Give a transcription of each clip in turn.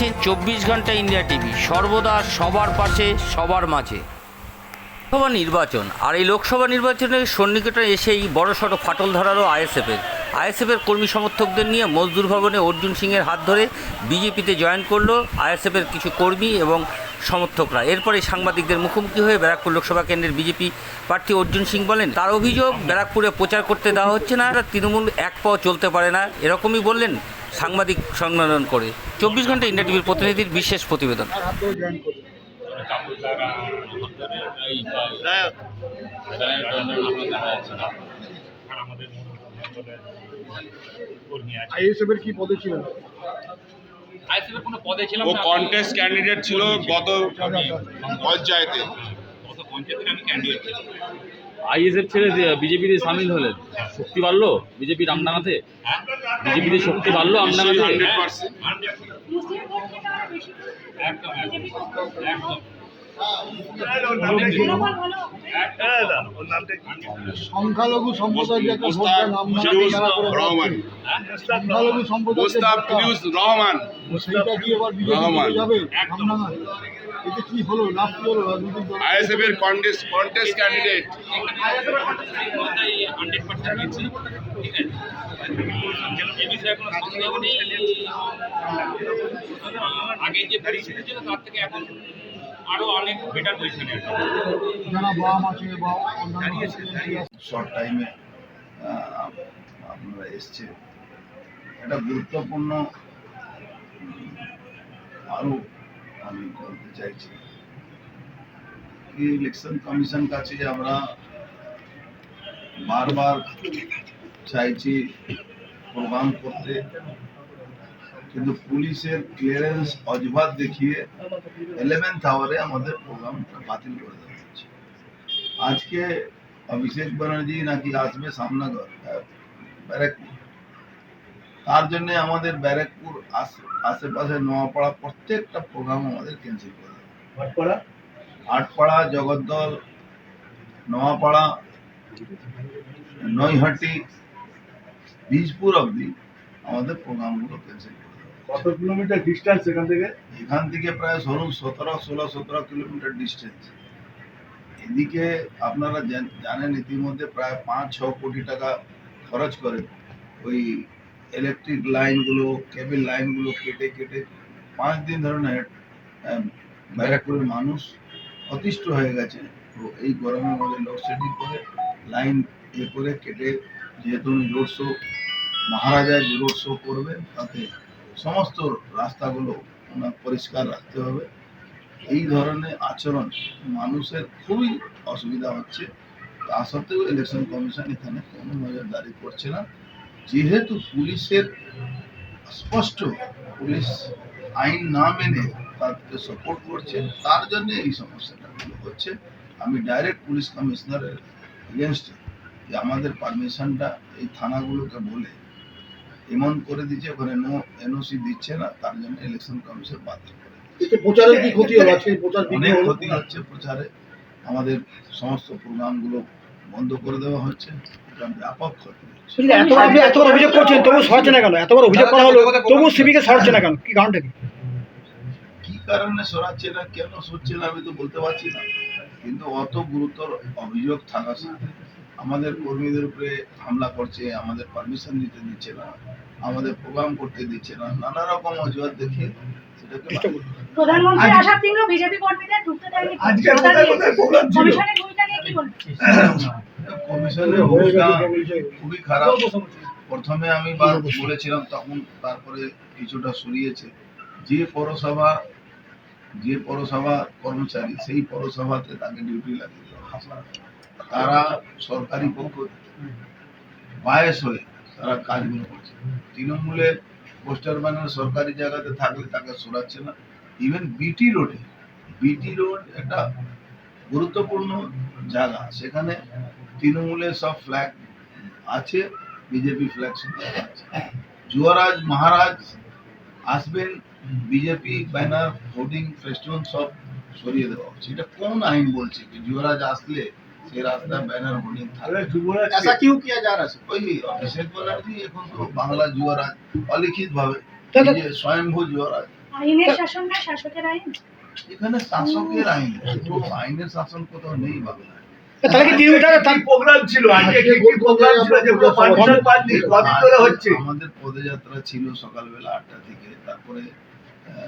দেখছেন চব্বিশ ঘণ্টা ইন্ডিয়া টিভি। সর্বদা সবার পাশে, সবার মাঝে। লোকসভা নির্বাচন, আর এই লোকসভা নির্বাচনের সন্নিকটে এসেই বড় সড়ো ফাটল ধরালো আইএসএফের। আইএসএফের কর্মী সমর্থকদের নিয়ে মজদুর ভবনে অর্জুন সিংয়ের হাত ধরে বিজেপিতে জয়েন করল আইএসএফের কিছু কর্মী এবং সমর্থকরা। এরপরে সাংবাদিকদের মুখোমুখি হয়ে ব্যারাকপুর লোকসভা কেন্দ্রের বিজেপি প্রার্থী অর্জুন সিং বলেন, তার অভিযোগ ব্যারাকপুরে প্রচার করতে দেওয়া হচ্ছে না, তৃণমূল এক পাও চলতে পারে না। এরকমই বললেন সাংবাদিক সম্মেলন করে। চব্বিশ ঘণ্টা ইন্ডিয়া টিভির প্রতিনিধির বিশেষ প্রতিবেদন। আইএসএফ কি পদে ছিলেন? আইসিএফের কোনো পদে ছিলাম ও কন্টেস্ট ক্যান্ডিডেট ছিল গত পঞ্চায়েতে। কত পঞ্চায়েতের আমি ক্যান্ডিডেট ছিলাম। আইএসএফ ছেড়ে বিজেপিতে সামিল হলেন শক্তি বাড়লো? বিজেপি রামডাঙ্গাতে হ্যাঁ। বিজেপিতে শক্তি বাড়লো একদম সংখ্যালঘু সম্প্রদায়ের সংখ্যালঘু সম্প্রদায়ের যে মোস্তাক ভোটটা, ফিরোজ রহমান। সেইটা কি এবার বিজেপি যাবে? এতে কি হলো? লাভ কি হলো? রাজনৈতিক দল আইএসএফ এর কন্টেস্ট কন্টেস্ট ক্যান্ডিডেট আগে যে পরিস্থিতি ছিল তার থেকে এখন আরও অনেক বেটার পজিশনে আছে যারা বাম আছে বা অন্যান্য SPLC আছে, শর্ট টাইমে আপনারা এসছে। একটা গুরুত্বপূর্ণ উম, আরও আমি বলতে চাইছি কি ইলেকশন কমিশন কাছে আমরা বারবার চাইছি প্রোগ্রাম করতে। কিন্তু পুলিশের ক্লিয়ারেন্স অজবাত দেখিয়ে ইলেভেন্থ আওয়ারে আমাদের প্রোগ্রামটা বাতিল করে দেওয়া হচ্ছে। আজকে অভিষেক ব্যানার্জি নাকি আসবে সামনাগর ব্যারাকপুর। তার জন্য আমাদের ব্যারাকপুর আশেপাশে নোয়াপাড়া প্রত্যেকটা প্রোগ্রাম আমাদের ক্যান্সেল করে দেবে আটপাড়া জগদ্দল নোয়াপাড়া নৈহাটি বীজপুর অবধি আমাদের প্রোগ্রামগুলো ক্যান্সেল করে কত কিলোমিটার ডিস্টেন্স এখান থেকে? এখান থেকে প্রায় ধরুন সতেরো ষোলো সতেরো কিলোমিটার ডিস্টেন্স এদিকে আপনারা জানেন ইতিমধ্যে প্রায় পাঁচ ছ কোটি টাকা খরচ করে ওই ইলেকট্রিক লাইনগুলো কেবল লাইনগুলো কেটে কেটে পাঁচ দিন ধরে না আহ, ব্যারাকপুরের মানুষ অতিষ্ঠ হয়ে গেছে। তো এই গরমের মধ্যে লোডশেডিং করে লাইন ইয়ে করে কেটে যেহেতু উনি রোড শো মহারাজায় রোড শো করবেন, তাতে সমস্ত রাস্তাগুলো ওনার পরিষ্কার রাখতে হবে। এই ধরনের আচরণ মানুষের খুবই অসুবিধা হচ্ছে। তা সত্ত্বেও ইলেকশন কমিশন এখানে কোনো নজরদারি করছে না। যেহেতু পুলিশের স্পষ্ট পুলিশ আইন না মেনে তাদেরকে সাপোর্ট করছে, তার জন্য এই সমস্যাটা হচ্ছে। আমি ডাইরেক্ট পুলিশ কমিশনারের এগেনস্টে আমাদের পারমিশনটা এই থানাগুলোকে বলে এমন করে দিচ্ছে ওখানে নো এনওসি দিচ্ছে না তার জন্য ইলেকশন কমিশন বাতিল করে দিচ্ছে। কি ক্ষতি হলো আজকে প্রচার অনেক ক্ষতি হচ্ছে প্রচারে। আমাদের সমস্ত প্রোগ্রামগুলো বন্ধ করে দেওয়া হচ্ছে। ব্যাপক ক্ষতি এতবার অভিযোগ করছেন তবু সরাচ্ছে না কেন? এতবার অভিযোগ করা হলো তবু সরাচ্ছে না কেন? কি কারণটা কি? কি কারণে সরাচ্ছে না কেন সরছে না আমি তো বলতে পারছি না। কিন্তু অত গুরুতর অভিযোগ থাকা সত্ত্বেও আমাদের কর্মীদের উপরে হামলা করছে আমাদের পারমিশন দিতে দিচ্ছে না আমাদের প্রোগ্রাম করতে দিচ্ছে না নানা রকম অজুহাত? কমিশনের ভূমিকা খুবই খারাপ। প্রথমে আমি বলেছিলাম তখন তারপরে কিছুটা সরিয়েছে। যে পৌরসভা যে পৌরসভা কর্মচারী সেই পৌরসভাতে তাকে ডিউটি লাগিয়ে দেওয়া। তারা সরকারি পক্ষ বায়স হয়ে তারা কাজগুলো করছে। তৃণমূলের পোস্টার ব্যানার সরকারি জায়গাতে থাকলে তাকে সরাচ্ছে না। ইভেন বিটি রোডে বিটি রোড একটা গুরুত্বপূর্ণ জায়গা। সেখানে তৃণমূলের সব ফ্ল্যাগ আছে বিজেপি ফ্ল্যাগ আছে। যুবরাজ মহারাজ আসবেন বিজেপি ব্যানার হোর্ডিং ফেস্টুন সব সরিয়ে দেওয়া হচ্ছে। এটা কোন আইন বলছে কি? যুবরাজ আসলে সেই রাস্তা ব্যানার হোর্ডিং থাকবে ऐसा क्यों किया जा रहा है वही अभिषेक बनर्जी এখন তো বাংলা যুবরাজ অলিখিত ভাবে দাদা- যে স্বয়ংভূ যুবরাজ আইনের শাসন না শাসকের আইন এখানে শাসকের আইন তো আইনের শাসন কোথাও নেই বাংলায় তাহলে কি তৃণমূল তাহলে তার- প্রোগ্রাম ছিল আজকে কি কি প্রোগ্রাম ছিল যে পারমিশন পাননি কদিন ধরে হচ্ছে আমাদের পদযাত্রা ছিল সকালবেলা আটটা থেকে তারপরে আহ,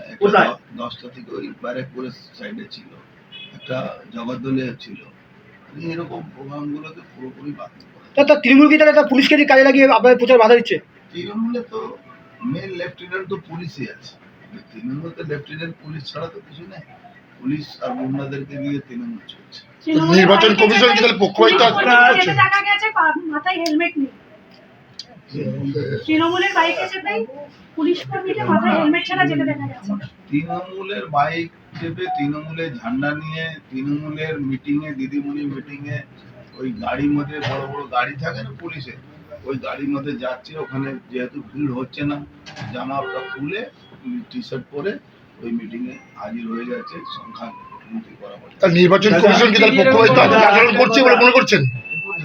একটা কোথায়? দ- দশটা থেকে ওই ব্যারেকপুর সাইডে ছিল একটা জগদ্দলিয়া ছিল এরকম প্রোগ্রামগুলোকে পুরোপুরি বাদ তা- তা তৃণমূল কি তাহলে পুলিশকে কাজে লাগিয়ে আপনাদের প্রচার বাধা দিচ্ছে? তৃণমূলে তো মেন লেফটেন্যান্ট তো পুলিশই আছে। তৃণমূল তো লেফটেন্যান্ট পুলিশ ছাড়া তো কিছু নেই। পুলিশ আর গুন্ডাদেরকে দিয়ে তৃণমূল চলছে। নির্বাচন কমিশন কি তাহলে পক্ষপাতিত্ব মাথায় হেলমেট নেই। তৃণমূলের বাইকে যেতেই পুলিশ কর্মীকে মাথায় হেলমেট ছাড়া যেতে দেখা গেছে। তৃণমূলের বাইক চেপে তৃণমূলের ঝান্ডা নিয়ে তৃণমূলের মিটিং এ দিদিমণি মিটিং এ ওই গাড়ির মধ্যে বড় বড় গাড়ি থাকে না পুলিশের ওই গাড়ির মধ্যে যাচ্ছে ওখানে যেহেতু ভিড় হচ্ছে না জামাটা খুলে টি শার্ট পরে ওই মিটিং এ হাজির হয়ে যাচ্ছে সংখ্যা নির্বাচন কমিশন কি তাহলে পক্ষপাতিত্ব আচরণ করছে বলে মনে করছেন?